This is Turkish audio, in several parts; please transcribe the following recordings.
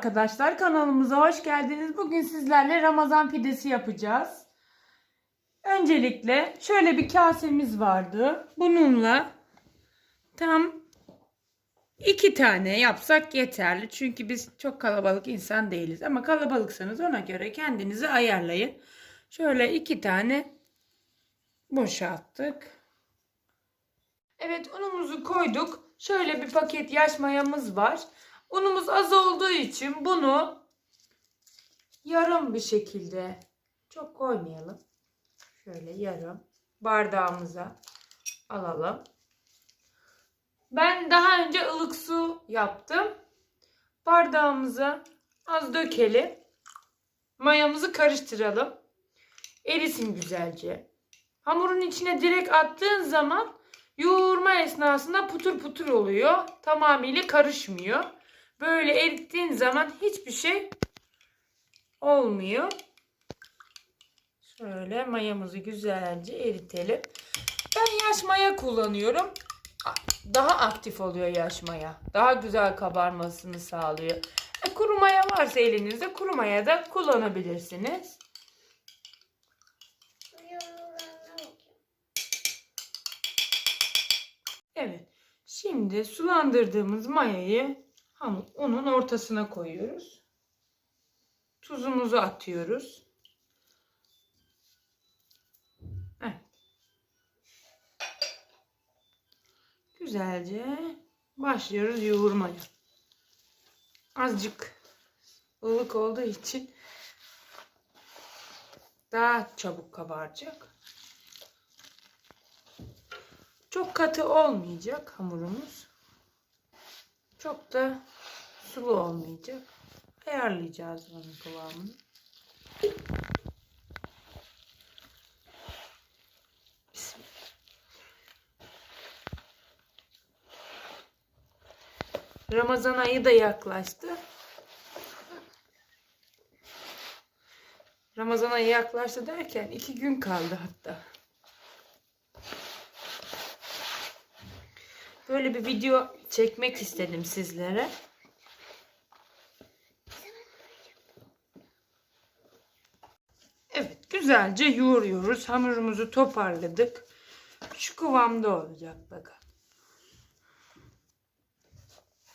arkadaşlar kanalımıza hoş geldiniz. Bugün sizlerle Ramazan pidesi yapacağız. Öncelikle şöyle bir kasemiz vardı. Bununla tam iki tane yapsak yeterli. Çünkü biz çok kalabalık insan değiliz. Ama kalabalıksanız ona göre kendinizi ayarlayın. Şöyle iki tane boşalttık. Evet unumuzu koyduk. Şöyle bir paket yaş mayamız var. Unumuz az olduğu için bunu yarım bir şekilde çok koymayalım. Şöyle yarım bardağımıza alalım. Ben daha önce ılık su yaptım. Bardağımıza az dökelim. Mayamızı karıştıralım. Erisin güzelce. Hamurun içine direkt attığın zaman yoğurma esnasında putur putur oluyor. Tamamıyla karışmıyor. Böyle erittiğin zaman hiçbir şey olmuyor. Şöyle mayamızı güzelce eritelim. Ben yaş maya kullanıyorum. Daha aktif oluyor yaş maya. Daha güzel kabarmasını sağlıyor. E, kuru maya varsa elinizde kuru maya da kullanabilirsiniz. Evet. Şimdi sulandırdığımız mayayı hamur ortasına koyuyoruz. Tuzumuzu atıyoruz. Güzelce başlıyoruz yoğurmaya. Azıcık ılık olduğu için daha çabuk kabaracak. Çok katı olmayacak hamurumuz. Çok da sulu olmayacak. Ayarlayacağız bunun kıvamını. Bismillah. Ramazan ayı da yaklaştı. Ramazan ayı yaklaştı derken iki gün kaldı hatta. Böyle bir video çekmek istedim sizlere. Evet güzelce yoğuruyoruz. Hamurumuzu toparladık. Şu kıvamda olacak bakın.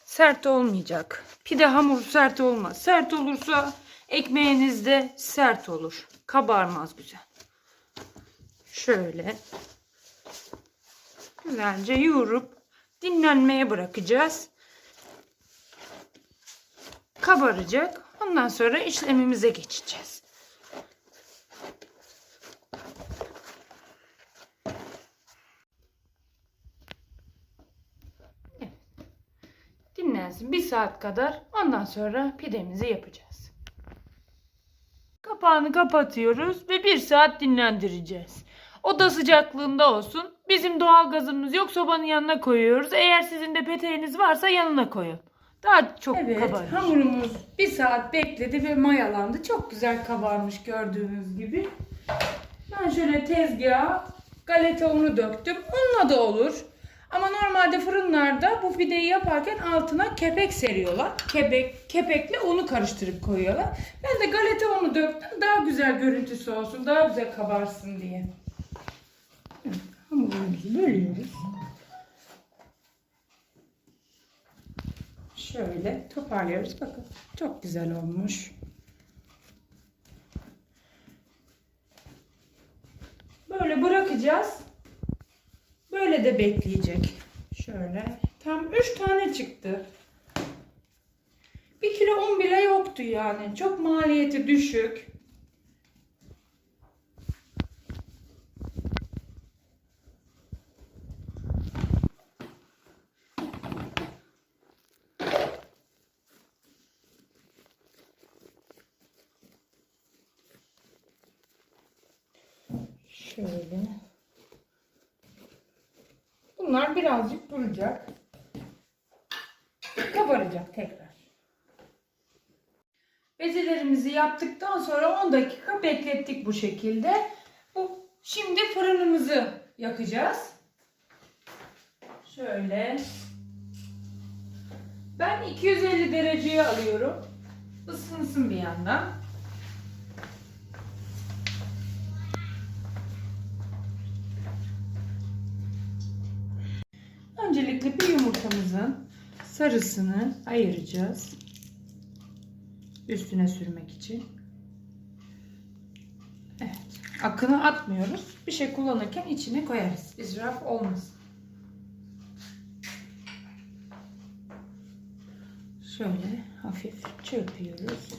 Sert olmayacak. Pide hamuru sert olmaz. Sert olursa ekmeğiniz de sert olur. Kabarmaz güzel. Şöyle güzelce yoğurup dinlenmeye bırakacağız. Kabaracak. Ondan sonra işlemimize geçeceğiz. Dinlensin bir saat kadar. Ondan sonra pidemizi yapacağız. Kapağını kapatıyoruz ve bir saat dinlendireceğiz. Oda sıcaklığında olsun. Bizim doğal gazımız yok sobanın yanına koyuyoruz. Eğer sizin de peteğiniz varsa yanına koyun. Daha çok Evet, kabarır. hamurumuz bir saat bekledi ve mayalandı. Çok güzel kabarmış gördüğünüz gibi. Ben şöyle tezgaha galeta unu döktüm. Unla da olur. Ama normalde fırınlarda bu pideyi yaparken altına kepek seriyorlar. Kepek, kepekle unu karıştırıp koyuyorlar. Ben de galeta unu döktüm. Daha güzel görüntüsü olsun, daha güzel kabarsın diye. Hamurumuzu bölüyoruz. Şöyle toparlıyoruz. Bakın çok güzel olmuş. Böyle bırakacağız. Böyle de bekleyecek. Şöyle. Tam 3 tane çıktı. 1 kilo un bile yoktu yani. Çok maliyeti düşük. Şöyle. Bunlar birazcık duracak. Kabaracak tekrar. Bezelerimizi yaptıktan sonra 10 dakika beklettik bu şekilde. Bu şimdi fırınımızı yakacağız. Şöyle. Ben 250 dereceye alıyorum. ısınsın bir yandan. Öncelikle bir yumurtamızın sarısını ayıracağız. Üstüne sürmek için. Evet. Akını atmıyoruz. Bir şey kullanırken içine koyarız. İsraf olmasın. Şöyle hafif çırpıyoruz.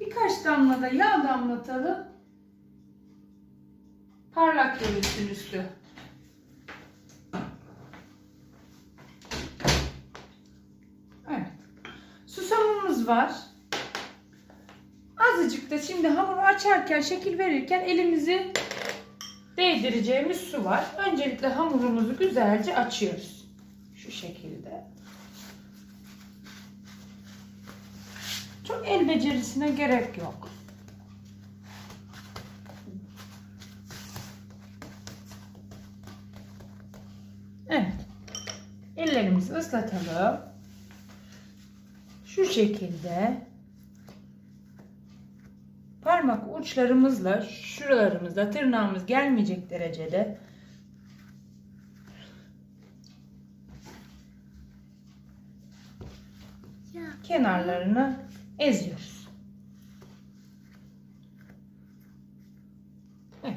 Birkaç damla da yağ damlatalım. Parlak görünsün üstü. Evet. Susamımız var. Azıcık da şimdi hamuru açarken, şekil verirken elimizi değdireceğimiz su var. Öncelikle hamurumuzu güzelce açıyoruz. Şu şekilde. Çok el becerisine gerek yok. Evet. Ellerimizi ıslatalım. Şu şekilde parmak uçlarımızla şuralarımızda tırnağımız gelmeyecek derecede kenarlarını eziyoruz. Evet.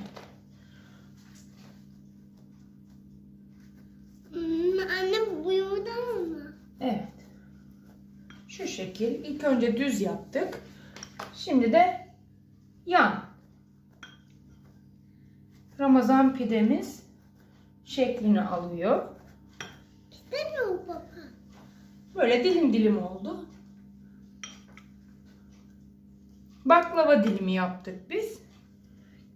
Hmm, Evet. Şu şekil. İlk önce düz yaptık. Şimdi de yan. Ramazan pidemiz şeklini alıyor. İstemiyorum baba. Böyle dilim dilim oldu. Baklava dilimi yaptık biz.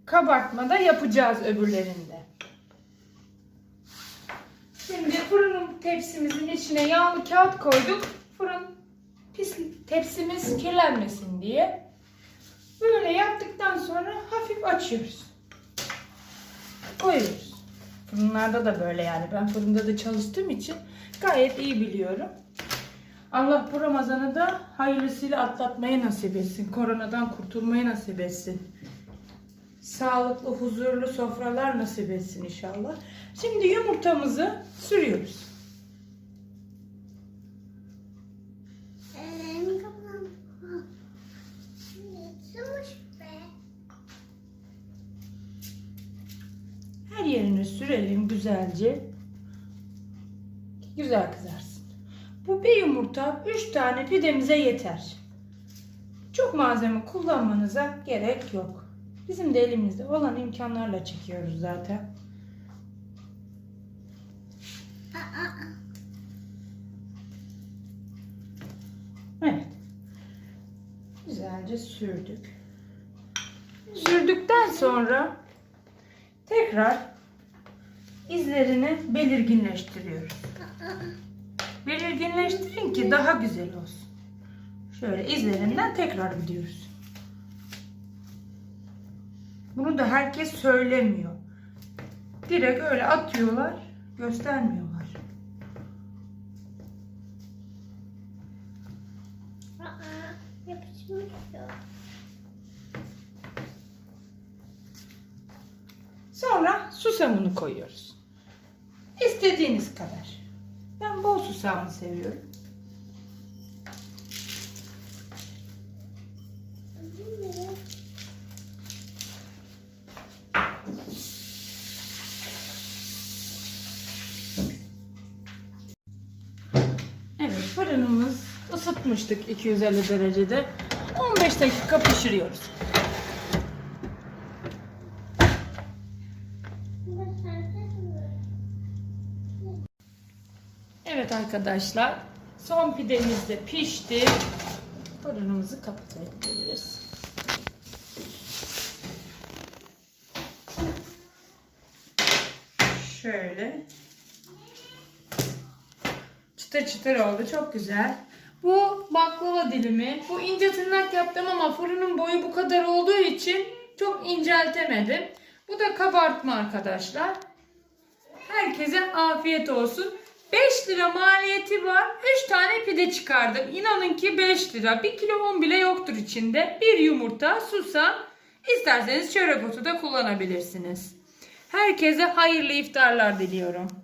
Kabartma da yapacağız öbürlerinde. Şimdi fırının tepsimizin içine yağlı kağıt koyduk. Fırın pis tepsimiz kirlenmesin diye. Böyle yaptıktan sonra hafif açıyoruz. Koyuyoruz. Fırınlarda da böyle yani. Ben fırında da çalıştığım için gayet iyi biliyorum. Allah bu Ramazan'ı da hayırlısıyla atlatmayı nasip etsin. Koronadan kurtulmayı nasip etsin. Sağlıklı, huzurlu sofralar nasip etsin inşallah. Şimdi yumurtamızı sürüyoruz. Her yerine sürelim güzelce. Güzel kızarsın. Bu bir yumurta 3 tane pidemize yeter. Çok malzeme kullanmanıza gerek yok. Bizim de elimizde olan imkanlarla çekiyoruz zaten. Evet. Güzelce sürdük. Sürdükten sonra tekrar izlerini belirginleştiriyoruz. Belirginleştirin ki daha güzel olsun. Şöyle izlerinden tekrar gidiyoruz. Bunu da herkes söylemiyor. Direkt öyle atıyorlar, göstermiyorlar. Aa, yapışmış ya. Sonra susamını koyuyoruz. İstediğiniz kadar. Ben bol susamını seviyorum. Evet fırınımız ısıtmıştık 250 derecede. 15 dakika pişiriyoruz. Evet arkadaşlar son pidemiz de pişti. Fırınımızı kapatabiliriz. Şöyle. Çıtır çıtır oldu. Çok güzel. Bu baklava dilimi. Bu ince tırnak yaptım ama fırının boyu bu kadar olduğu için çok inceltemedim. Bu da kabartma arkadaşlar. Herkese afiyet olsun. 5 lira maliyeti var. 3 tane pide çıkardım. İnanın ki 5 lira. 1 kilo un bile yoktur içinde. Bir yumurta, susam. İsterseniz çörek otu da kullanabilirsiniz. Herkese hayırlı iftarlar diliyorum.